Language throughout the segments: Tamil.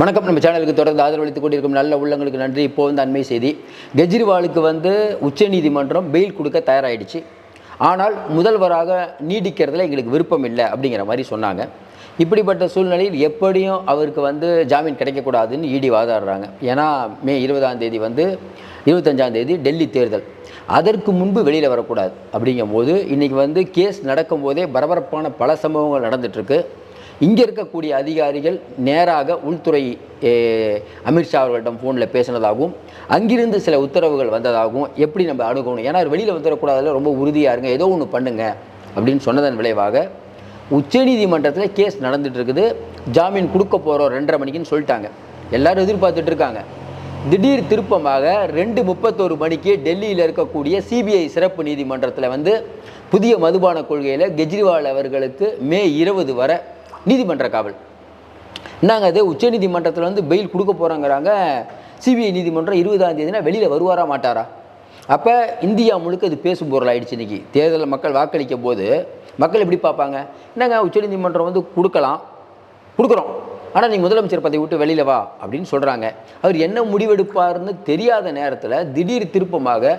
வணக்கம். நம்ம சேனலுக்கு தொடர்ந்து ஆதரவளித்துக் கொண்டிருக்கும் நல்ல உள்ளங்களுக்கு நன்றி. இப்போ வந்து அண்மை செய்தி. கெஜ்ரிவாலுக்கு வந்து உச்சநீதிமன்றம் பெயில் கொடுக்க தயாராகிடுச்சு ஆனால் முதல்வராக நீடிக்கிறதுல எங்களுக்கு விருப்பம் இல்லை அப்படிங்கிற மாதிரி சொன்னாங்க. இப்படிப்பட்ட சூழ்நிலையில் எப்படியும் அவருக்கு வந்து ஜாமீன் கிடைக்கக்கூடாதுன்னு இடி வாதாடுறாங்க. ஏன்னா மே இருபதாம் தேதி வந்து இருபத்தஞ்சாம் தேதி டெல்லி தேர்தல். அதற்கு முன்பு வெளியில் வரக்கூடாது. அப்படிங்கும்போது இன்றைக்கி வந்து கேஸ் நடக்கும்போதே பரபரப்பான பல சம்பவங்கள் நடந்துகிட்ருக்கு இங்கே இருக்கக்கூடிய அதிகாரிகள் நேராக உள்துறை அமித்ஷா அவர்களிடம் ஃபோனில் பேசினதாகவும் அங்கிருந்து சில உத்தரவுகள் வந்ததாகவும் எப்படி நம்ம அணுகணும்? ஏன்னா அவர் வெளியில் வந்துடக்கூடாதுல ரொம்ப உறுதியாக இருங்க ஏதோ ஒன்று பண்ணுங்க அப்படின்னு சொன்னதன் விளைவாக உச்சநீதிமன்றத்தில் கேஸ் நடந்துட்டு இருக்குது. ஜாமீன் கொடுக்க போகிறோம் ரெண்டரை மணிக்குன்னு சொல்லிட்டாங்க. எல்லாரும் எதிர்பார்த்துட்டு இருக்காங்க. திடீர் திருப்பமாக ரெண்டு முப்பத்தோரு மணிக்கு டெல்லியில் இருக்கக்கூடிய சிபிஐ சிறப்பு நீதிமன்றத்தில் வந்து புதிய மதுபான கொள்கையில் கெஜ்ரிவால் அவர்களுக்கு மே இருபது வரை நீதிமன்ற காவல். நாங்கள் அது உச்சநீதிமன்றத்தில் வந்து பெயில் கொடுக்க போகிறோங்கிறாங்க சிபிஐ நீதிமன்றம் இருபதாம் தேதினா வெளியில் வருவாரா மாட்டாரா? அப்போ இந்தியா முழுக்க இது பேசும் பொருள் ஆயிடுச்சு இன்றைக்கி தேர்தலில் மக்கள் வாக்களிக்கும் போது மக்கள் எப்படி பார்ப்பாங்க? என்னங்க உச்சநீதிமன்றம் வந்து கொடுக்கலாம். கொடுக்குறோம். ஆனால் நீங்கள் முதலமைச்சர் பதவி விட்டு வெளியில் வா அப்படின்னு சொல்கிறாங்க அவர் என்ன முடிவெடுப்பார்னு தெரியாத நேரத்தில் திடீர் திருப்பமாக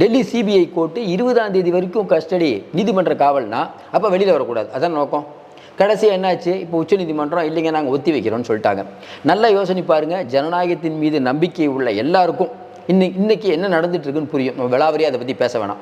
டெல்லி சிபிஐ கோர்ட்டு இருபதாம் தேதி வரைக்கும் கஸ்டடி நீதிமன்ற காவல்னா அப்போ வெளியில் வரக்கூடாது. அதான் நோக்கம்? கடைசியாக என்னாச்சு? இப்போ உச்சநீதிமன்றம் இல்லைங்க நாங்கள் ஒத்தி வைக்கிறோம்னு சொல்லிட்டாங்க. நல்லா யோசனை பாருங்கள் ஜனநாயகத்தின் மீது நம்பிக்கை உள்ள எல்லாருக்கும் இன்னைக்கு இன்றைக்கி என்ன நடந்துகிட்ருக்குன்னு புரியும். நம்ம விளாவரியாக அதை பற்றி பேச வேணாம்.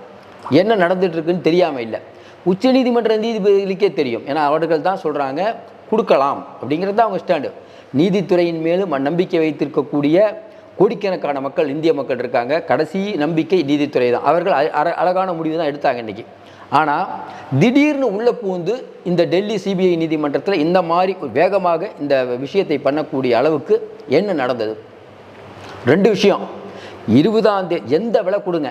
என்ன நடந்துகிட்ருக்குன்னு தெரியாமல் இல்லை. உச்சநீதிமன்ற நீதிபதிகளுக்கே தெரியும். ஏன்னா அவர்கள் தான் சொல்கிறாங்க கொடுக்கலாம் அப்படிங்கிறது தான் அவங்க ஸ்டாண்டு. நீதித்துறையின் மேலும் நம்பிக்கை வைத்திருக்கக்கூடிய கோடிக்கணக்கான மக்கள் இந்திய மக்கள் இருக்காங்க. கடைசி நம்பிக்கை நீதித்துறை தான். அவர்கள் அ- அழகான முடிவு தான் எடுத்தாங்க இன்றைக்கி ஆனால் திடீர்னு உள்ளே பூந்து இந்த டெல்லி சிபிஐ நீதிமன்றத்தில் இந்த மாதிரி ஒரு வேகமாக இந்த விஷயத்தை பண்ணக்கூடிய அளவுக்கு என்ன நடந்தது? ரெண்டு விஷயம். இருபதாம் தேதி எந்த விலை கொடுங்க?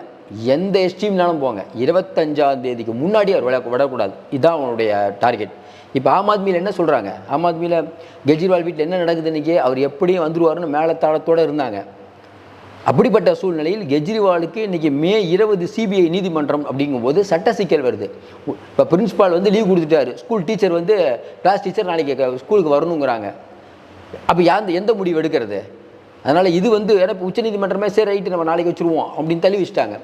எந்த எஸ்டீம்னாலும் போங்க. இருபத்தஞ்சாம் தேதிக்கு முன்னாடி அவர் விலை விடக்கூடாது இதுதான் அவனுடைய டார்கெட். இப்போ ஆம் ஆத்மியில் என்ன சொல்கிறாங்க ஆம் ஆத்மியில் கெஜ்ரிவால் வீட்டில் என்ன நடக்குது இன்றைக்கி அவர் எப்படியும் வந்துருவாருன்னு மேலத்தாளத்தோடு இருந்தாங்க. அப்படிப்பட்ட சூழ்நிலையில் கெஜ்ரிவாலுக்கு இன்றைக்கி மே இருபது சிபிஐ நீதிமன்றம் அப்படிங்கும்போது சட்ட சிக்கல் வருது. இப்போ பிரின்ஸ்பால் வந்து லீவ் கொடுத்துட்டாரு. ஸ்கூல் டீச்சர் வந்து கிளாஸ் டீச்சர் நாளைக்கு ஸ்கூலுக்கு வரணுங்கிறாங்க. அப்போ யார் எந்த முடிவு எடுக்கிறது? அதனால் இது வந்து ஏன்னா இப்போ உச்சநீதிமன்றமே சரி ரைட்டு நம்ம நாளைக்கு வச்சுருவோம் அப்படின்னு தள்ளி வச்சுட்டாங்க.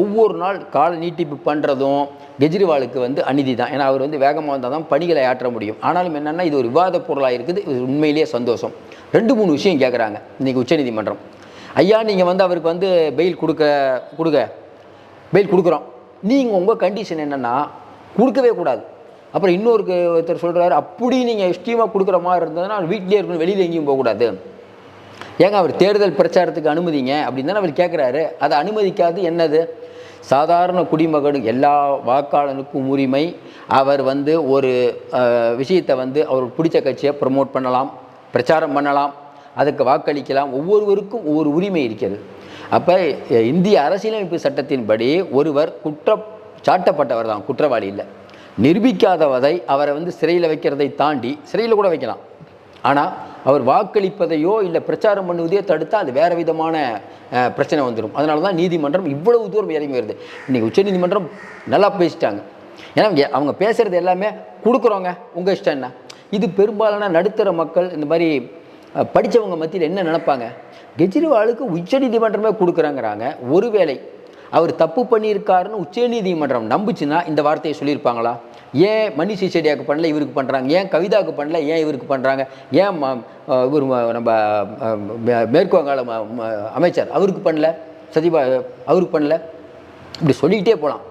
ஒவ்வொரு நாள் கால நீட்டிப்பு பண்ணுறதும் கெஜ்ரிவாலுக்கு வந்து அநீதி தான். ஏன்னா அவர் வந்து வேகமாக வந்தால் தான் பணிகளை ஆற்ற முடியும். ஆனாலும் என்னென்னா இது ஒரு விவாத பொருளாக இருக்குது இது உண்மையிலேயே சந்தோஷம். ரெண்டு மூணு விஷயம் கேட்குறாங்க இன்றைக்கி உச்சநீதிமன்றம் ஐயா நீங்கள் வந்து அவருக்கு வந்து பெயில் கொடுக்க கொடுக்க பெயில் கொடுக்குறோம். நீங்கள் உங்கள் கண்டிஷன் என்னென்னா கொடுக்கவே கூடாது. அப்புறம் இன்னொரு ஒருத்தர் சொல்கிறாரு அப்படி நீங்கள் எஸ்டீமாக கொடுக்குற மாதிரி இருந்ததுன்னா வீட்டிலே இருக்கணும் வெளியில் எங்கேயும் போகக்கூடாது ஏங்க அவர் தேர்தல் பிரச்சாரத்துக்கு அனுமதிங்க அப்படின்னு தானே அவர் கேட்குறாரு அதை அனுமதிக்காது என்னது? சாதாரண குடிமகனுக்கு எல்லா வாக்காளனுக்கும் உரிமை. அவர் வந்து ஒரு விஷயத்தை வந்து அவருக்கு பிடிச்ச கட்சியை ப்ரமோட் பண்ணலாம் பிரச்சாரம் பண்ணலாம். அதுக்கு வாக்களிக்கலாம். ஒவ்வொருவருக்கும் ஒவ்வொரு உரிமை இருக்கிறது. அப்போ இந்திய அரசியலமைப்பு சட்டத்தின்படி ஒருவர் குற்றம் சாட்டப்பட்டவர் தான் குற்றவாளி இல்லை. நிரூபிக்காதவதை அவரை வந்து சிறையில் வைக்கிறதை தாண்டி சிறையில் கூட வைக்கலாம். ஆனால் அவர் வாக்களிப்பதையோ இல்லை பிரச்சாரம் பண்ணுவதையோ தடுத்தால் அது வேறு விதமான பிரச்சனை வந்துடும் அதனால தான் நீதிமன்றம் இவ்வளவு தூரம் இறங்கி வருது. இன்றைக்கி உச்சநீதிமன்றம் நல்லா பேசிட்டாங்க. ஏன்னா அவங்க பேசுகிறது எல்லாமே கொடுக்குறோங்க உங்கள் இஷ்டம் என்ன? இது பெரும்பாலான நடுத்தர மக்கள் இந்த மாதிரி படித்தவங்க மத்தியில் என்ன நினப்பாங்க? கெஜ்ரிவாலுக்கு உச்சநீதிமன்றமே கொடுக்குறாங்கிறாங்க. ஒருவேளை அவர் தப்பு பண்ணியிருக்காருன்னு உச்சநீதிமன்றம் நம்புச்சுன்னா இந்த வார்த்தையை சொல்லியிருப்பாங்களா? ஏன் மணி சிசோடியாவுக்கு பண்ணல இவருக்கு பண்ணுறாங்க ஏன் கவிதாவுக்கு பண்ணல ஏன் இவருக்கு பண்ணுறாங்க ஏன் இவர் நம்ம மேற்கு வங்காள ம- அமைச்சர் அவருக்கு பண்ணல? சதிபா அவருக்கு பண்ணல? இப்படி சொல்லிக்கிட்டே போகலாம்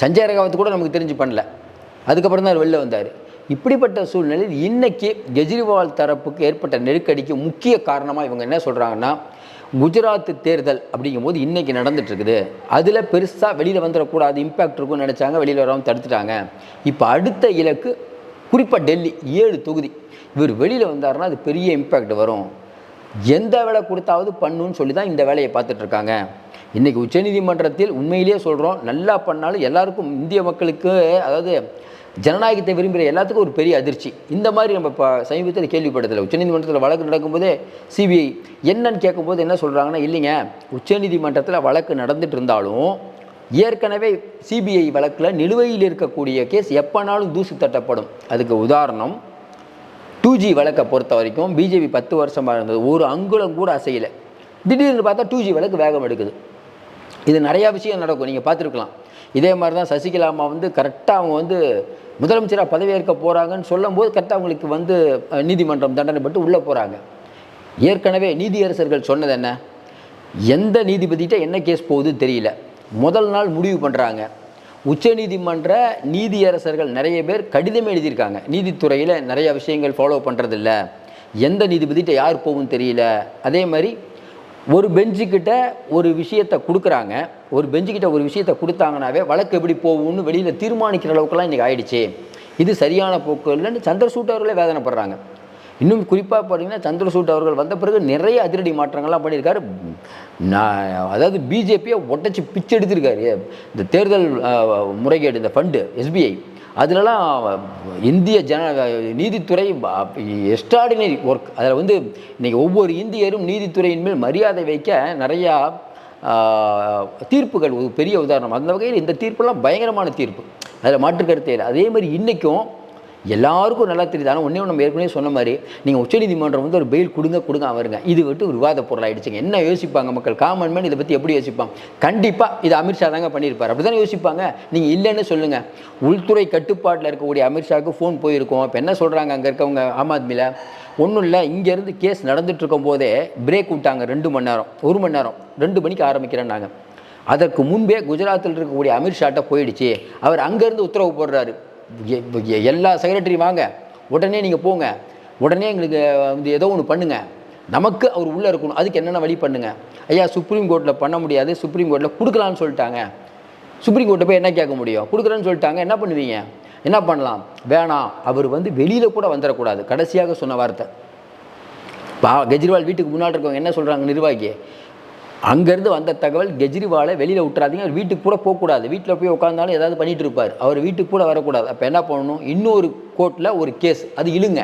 சஞ்சய் ரகாவத் கூட நமக்கு தெரிஞ்சு பண்ணல. அதுக்கப்புறம் தான் அவர் வெளில வந்தார். இப்படிப்பட்ட சூழ்நிலையில் இன்றைக்கி கெஜ்ரிவால் தரப்புக்கு ஏற்பட்ட நெருக்கடிக்கு முக்கிய காரணமாக இவங்க என்ன சொல்கிறாங்கன்னா குஜராத் தேர்தல் அப்படிங்கும்போது இன்றைக்கி நடந்துட்டு அதில் பெருசாக வெளியில் வந்துடக்கூடாது இம்பேக்ட் இருக்கும்னு நினச்சாங்க வெளியில் வராமல் தடுத்துட்டாங்க. இப்போ அடுத்த இலக்கு குறிப்பாக டெல்லி ஏழு தொகுதி. இவர் வெளியில் வந்தாருன்னா அது பெரிய இம்பேக்ட் வரும். எந்த வேலை கொடுத்தாவது பண்ணுன்னு சொல்லி தான் இந்த வேலையை பார்த்துட்ருக்காங்க இன்றைக்கி உச்சநீதிமன்றத்தில் உண்மையிலேயே சொல்கிறோம் நல்லா பண்ணாலும் எல்லாருக்கும் இந்திய மக்களுக்கு அதாவது ஜனநாயகத்தை விரும்புகிற எல்லாத்துக்கும் ஒரு பெரிய அதிர்ச்சி. இந்த மாதிரி நம்ம இப்போ சமீபத்தில் கேள்விப்பட்டதில்லை. உச்சநீதிமன்றத்தில் வழக்கு நடக்கும்போதே சிபிஐ என்னன்னு கேட்கும்போது என்ன சொல்கிறாங்கன்னா இல்லைங்க உச்சநீதிமன்றத்தில் வழக்கு நடந்துட்டு இருந்தாலும் ஏற்கனவே சிபிஐ வழக்கில் நிலுவையில் இருக்கக்கூடிய கேஸ் எப்போனாலும் தூசு தட்டப்படும். அதுக்கு உதாரணம் டூ ஜி வழக்கை பொறுத்த வரைக்கும் பிஜேபி பத்து வருஷமாக இருந்தது. ஒரு அங்குலம் கூட அசையலை. திடீர்னு பார்த்தா டூ ஜி வழக்கு வேகம் எடுக்குது இது நிறையா விஷயம் நடக்கும். நீங்கள் பார்த்துருக்கலாம். இதே மாதிரி தான் சசிகலா அம்மா வந்து கரெக்டாக அவங்க வந்து முதலமைச்சராக பதவியேற்க போகிறாங்கன்னு சொல்லும்போது கரெக்டாக அவங்களுக்கு வந்து நீதிமன்றம் தண்டனை பட்டு உள்ளே போகிறாங்க ஏற்கனவே நீதியரசர்கள் சொன்னது என்ன? எந்த நீதிபதிகிட்ட என்ன கேஸ் போகுது தெரியல. முதல் நாள் முடிவு பண்ணுறாங்க உச்சநீதிமன்ற நீதியரசர்கள் நிறைய பேர் கடிதமே எழுதியிருக்காங்க. நீதித்துறையில் நிறைய விஷயங்கள் ஃபாலோ பண்ணுறதில்ல எந்த நீதிபதிகிட்ட யார் போகும் தெரியல. அதே மாதிரி ஒரு பெஞ்சுக்கிட்ட ஒரு விஷயத்தை கொடுக்குறாங்க. ஒரு பெஞ்சுக்கிட்ட ஒரு விஷயத்தை கொடுத்தாங்கனாவே வழக்கு எப்படி போகும்னு வெளியில் தீர்மானிக்கிற அளவுக்குலாம் இன்றைக்கி ஆயிடுச்சு. இது சரியான போக்கு இல்லைன்னு சந்திரசூட் அவர்களே வேதனைப்படுறாங்க. இன்னும் குறிப்பாக பார்த்தீங்கன்னா சந்திரசூட் அவர்கள் வந்த பிறகு நிறைய அதிரடி மாற்றங்கள்லாம் பண்ணியிருக்காரு. நான் அதாவது பிஜேபியை ஒட்டச்சி பிச்சு எடுத்திருக்காரு. இந்த தேர்தல் முறைகேடு இந்த ஃபண்டு எஸ்பிஐ அதிலலாம் இந்திய ஜன நீதித்துறை எக்ஸ்ட்ராடினரி ஒர்க் அதில் வந்து இன்றைக்கி ஒவ்வொரு இந்தியரும் நீதித்துறையின் மேல் மரியாதை வைக்க நிறையா தீர்ப்புகள் ஒரு பெரிய உதாரணம். அந்த வகையில் இந்த தீர்ப்பெல்லாம் பயங்கரமான தீர்ப்பு. அதில் மாற்று கருத்தே இல்லை. அதே மாதிரி இன்றைக்கும் எல்லாருக்கும் நல்லா தெரியுது. ஆனால் ஒன்றே நம்ம ஏற்கனவே சொன்ன மாதிரி நீங்கள் உச்சநீதிமன்றம் வந்து ஒரு பெயில் கொடுங்க கொடுங்க அவருங்க. இது விட்டு ஒரு விவாத பொருள் ஆகிடுச்சுங்க என்ன யோசிப்பாங்க மக்கள்? காமன் மேன் இதை பற்றி எப்படி யோசிப்பாங்க? கண்டிப்பாக இது அமித்ஷா தாங்க பண்ணியிருப்பார். அப்படி தானே யோசிப்பாங்க? நீங்கள் இல்லைன்னு சொல்லுங்கள் உள்துறை கட்டுப்பாட்டில் இருக்கக்கூடிய அமித்ஷாவுக்கு ஃபோன் போயிருக்கோம். இப்போ என்ன சொல்கிறாங்க அங்கே இருக்கவங்க? ஆம் ஆத்மியில் ஒன்றும் இல்லை. இங்கேருந்து கேஸ் நடந்துட்டு இருக்கும் போதே பிரேக் விட்டாங்க ரெண்டு மணி நேரம். ஒரு மணி நேரம். ரெண்டு மணிக்கு ஆரம்பிக்கிறேன்னாங்க. அதற்கு முன்பே குஜராத்தில் இருக்கக்கூடிய அமித்ஷாட்ட போயிடுச்சு. அவர் அங்கேருந்து உத்தரவு போடுறாரு. எல்லா செக்ரட்டரி வாங்க. உடனே நீங்கள் போங்க. உடனே எங்களுக்கு வந்து ஏதோ ஒன்று பண்ணுங்கள் நமக்கு அவர் உள்ளே இருக்கணும். அதுக்கு என்னென்ன வழி பண்ணுங்க? ஐயா சுப்ரீம் கோர்ட்டில் பண்ண முடியாது. சுப்ரீம் கோர்ட்டில் கொடுக்கலான்னு சொல்லிட்டாங்க. சுப்ரீம் கோர்ட்டை போய் என்ன கேட்க முடியும்? கொடுக்குறேன்னு சொல்லிட்டாங்க. என்ன பண்ணுவீங்க? என்ன பண்ணலாம்? வேணாம். அவர் வந்து வெளியில் கூட வந்துடக்கூடாது. கடைசியாக சொன்ன வார்த்தை. பா கெஜ்ரிவால் வீட்டுக்கு முன்னாடி இருக்கவங்க என்ன சொல்கிறாங்க நிர்வாகி அங்கேருந்து வந்த தகவல் கெஜ்ரிவாலை வெளியில் விட்டுறாதீங்க. அவர் வீட்டுக்கு கூட போகக்கூடாது. வீட்டில் போய் உட்காந்தாலும் ஏதாவது பண்ணிட்டு இருப்பார். அவர் வீட்டுக்கு கூட வரக்கூடாது. அப்போ என்ன பண்ணணும்? இன்னொரு கோர்ட்டில் ஒரு கேஸ் அது இழுங்க.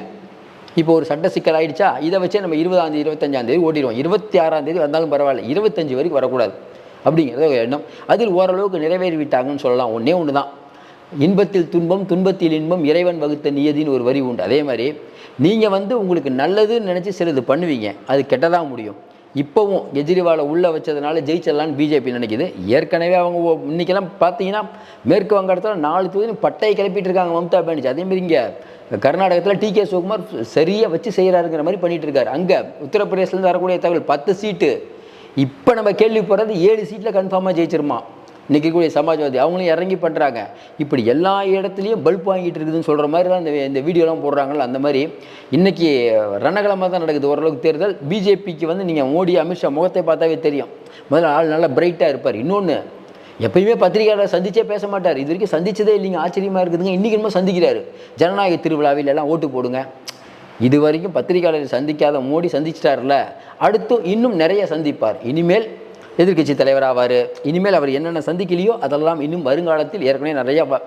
இப்போ ஒரு சட்ட சிக்கல் ஆயிடுச்சா? இதை வச்சே நம்ம இருபதாந்தேதி இருபத்தஞ்சாந்தேதி ஓட்டிடுவோம் இருபத்தி ஆறாந்தேதி வந்தாலும் பரவாயில்ல. இருபத்தஞ்சு வரைக்கும் வரக்கூடாது. அப்படிங்கிறது ஒரு எண்ணம். அதில் ஓரளவுக்கு நிறைவேறி விட்டாங்கன்னு சொல்லலாம். ஒன்றே ஒன்று தான். இன்பத்தில் துன்பம் துன்பத்தில் இன்பம் இறைவன் வகுத்த நியதின்னு ஒரு வரி உண்டு. அதே மாதிரி நீங்கள் வந்து உங்களுக்கு நல்லதுன்னு நினச்சி சிலது பண்ணுவீங்க. அது கெட்டதாக முடியும். இப்போவும் கெஜ்ரிவாலை உள்ளே வச்சதுனால ஜெயிச்சிடலான்னு பிஜேபி நினைக்குது. ஏற்கனவே அவங்க இன்றைக்கெல்லாம் இன்னைக்கெல்லாம் பார்த்தீங்கன்னா மேற்கு வங்காளத்தில் நாலு தொகுதி பட்டையை கிளப்பிட்டு இருக்காங்க மம்தா பானர்ஜி. அதேமாரி இங்கே கர்நாடகத்தில் டி கே சிவகுமார் சரியாக வச்சு செய்கிறாருங்கிற மாதிரி பண்ணிட்டு இருக்காரு அங்கே உத்தரப்பிரதேசிலேருந்து வரக்கூடிய தகவல் பத்து சீட்டு இப்போ நம்ம கேள்விப்படுறது ஏழு சீட்டில் கன்ஃபார்மாக ஜெயிச்சிருமா? நிற்கக்கூடிய சமாஜ்வாதி அவங்களும் இறங்கி பண்ணுறாங்க இப்படி எல்லா இடத்துலையும் பல்ப் வாங்கிட்டு இருக்குதுன்னு சொல்கிற மாதிரி தான் இந்த இந்த வீடியோலாம் போடுறாங்கல்ல அந்த மாதிரி. இன்றைக்கி ரணகலமாக தான் நடக்குது ஓரளவுக்கு தேர்தல். பிஜேபிக்கு வந்து நீங்கள் மோடி அமித்ஷா முகத்தை பார்த்தாவே தெரியும். முதல்ல ஆள் நல்லா பிரைட்டாக இருப்பார். இன்னொன்று எப்பயுமே பத்திரிகையாளர் சந்திச்சே பேச மாட்டார். இது வரைக்கும் சந்திச்சதே இல்லைங்க. ஆச்சரியமாக இருக்குதுங்க. இன்றைக்கி என்னமோ சந்திக்கிறாரு. ஜனநாயக திருவிழாவில் எல்லாம் ஓட்டு போடுங்க. இது வரைக்கும் பத்திரிகையாளர் சந்திக்காத மோடி சந்திச்சிட்டார்ல அடுத்து இன்னும் நிறைய சந்திப்பார். இனிமேல் எதிர்க்கட்சி தலைவராவார் இனிமேல் அவர் என்னென்ன சந்திக்கலையோ அதெல்லாம் இன்னும் வருங்காலத்தில் ஏற்கனவே நிறையா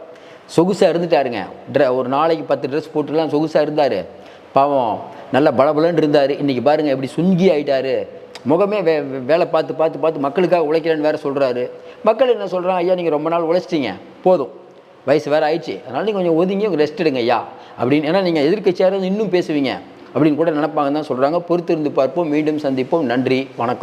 சொகுசாக இருந்துட்டாருங்க. ட்ர ஒரு நாளைக்கு பத்து ட்ரெஸ் போட்டுலாம் சொகுசாக இருந்தார். பாவம் நல்ல பளபளன்னு இருந்தார். இன்றைக்கி பாருங்கள் எப்படி சுங்கி ஆகிட்டார் முகமே வே வே- வேலை பார்த்து பார்த்து பார்த்து மக்களுக்காக உழைக்கிறேன்னு வேறு சொல்கிறாரு மக்கள் என்ன சொல்கிறாங்க ஐயா நீங்கள் ரொம்ப நாள் உழைச்சிட்டீங்க. போதும். வயசு வேறு ஆயிடுச்சு. அதனால் நீங்கள் கொஞ்சம் ஒதுங்கி ரெஸ்ட் எடுங்க ஐயா. அப்படின்னு ஏன்னா நீங்கள் எதிர்க்கட்சியாக இருந்து இன்னும் பேசுவீங்க. அப்படின்னு கூட நினப்பாங்க தான் சொல்கிறாங்க பொறுத்திருந்து பார்ப்போம். மீண்டும் சந்திப்போம். நன்றி. வணக்கம்.